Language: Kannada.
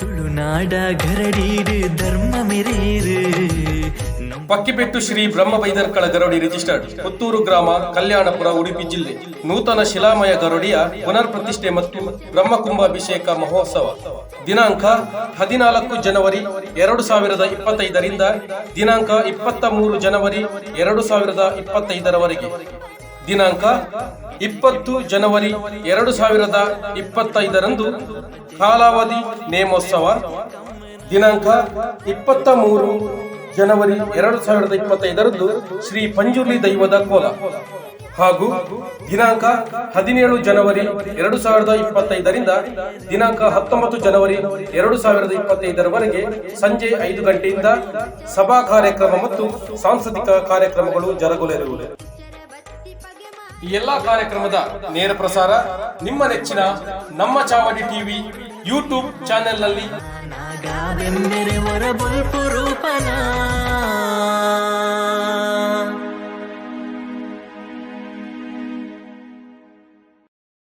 ತುಳುನಾಡ ಗರಡೀರು, ಧರ್ಮ ಮೆರೀರು ಪಕ್ಕಿಪೆಟ್ಟು ಶ್ರೀ ಬ್ರಹ್ಮ ಬೈದರ್ಕಳ ಗರಡಿ ರಿಜಿಸ್ಟರ್ಡ್ ಪುತ್ತೂರು ಗ್ರಾಮ ಕಲ್ಯಾಣಪುರ, ಉಡುಪಿ ಜಿಲ್ಲೆ. ನೂತನ ಶಿಲಾಮಯ ಗರಡಿಯ ಪುನರ್ ಪ್ರತಿಷ್ಠೆ ಮತ್ತು ಬ್ರಹ್ಮಕುಂಭಾಭಿಷೇಕ ಮಹೋತ್ಸವ. ದಿನಾಂಕ ಹದಿನಾಲ್ಕು ಜನವರಿ ಎರಡು ಸಾವಿರದ ಇಪ್ಪತ್ತೈದರಿಂದ ದಿನಾಂಕ ಇಪ್ಪತ್ತ ಮೂರು ಜನವರಿ ಎರಡು ಸಾವಿರದ ಇಪ್ಪತ್ತೈದರವರೆಗೆ. ದಿನಾಂಕ ಇಪ್ಪತ್ತು ಜನವರಿ ಎರಡು ಸಾವಿರದ ಇಪ್ಪತ್ತೈದರಂದು ಕಾಲಾವಧಿ ನೇಮೋತ್ಸವ. ದಿನಾಂಕ ಇಪ್ಪತ್ತ ಮೂರು ಜನವರಿ ಎರಡು ಸಾವಿರದ ಇಪ್ಪತ್ತೈದರಂದು ಶ್ರೀ ಪಂಜುರ್ಲಿ ದೈವದ ಕೋಲ. ಹಾಗೂ ದಿನಾಂಕ ಹದಿನೇಳು ಜನವರಿ ಎರಡು ಸಾವಿರದ ಇಪ್ಪತ್ತೈದರಿಂದ ದಿನಾಂಕ ಹತ್ತೊಂಬತ್ತು ಜನವರಿ ಎರಡು ಸಾವಿರದ ಇಪ್ಪತ್ತೈದರವರೆಗೆ ಸಂಜೆ ಐದು ಗಂಟೆಯಿಂದ ಸಭಾ ಕಾರ್ಯಕ್ರಮ ಮತ್ತು ಸಾಂಸ್ಕೃತಿಕ ಕಾರ್ಯಕ್ರಮಗಳು ಜರುಗಲಿರುವುದು ಈ ಎಲ್ಲಾ ಕಾರ್ಯಕ್ರಮದ ನೇರ ಪ್ರಸಾರ ನಿಮ್ಮ ನೆಚ್ಚಿನ ನಮ್ಮ ಚಾವಡಿ ಟಿವಿ ಯೂಟ್ಯೂಬ್ ಚಾನೆಲ್ನಲ್ಲಿ.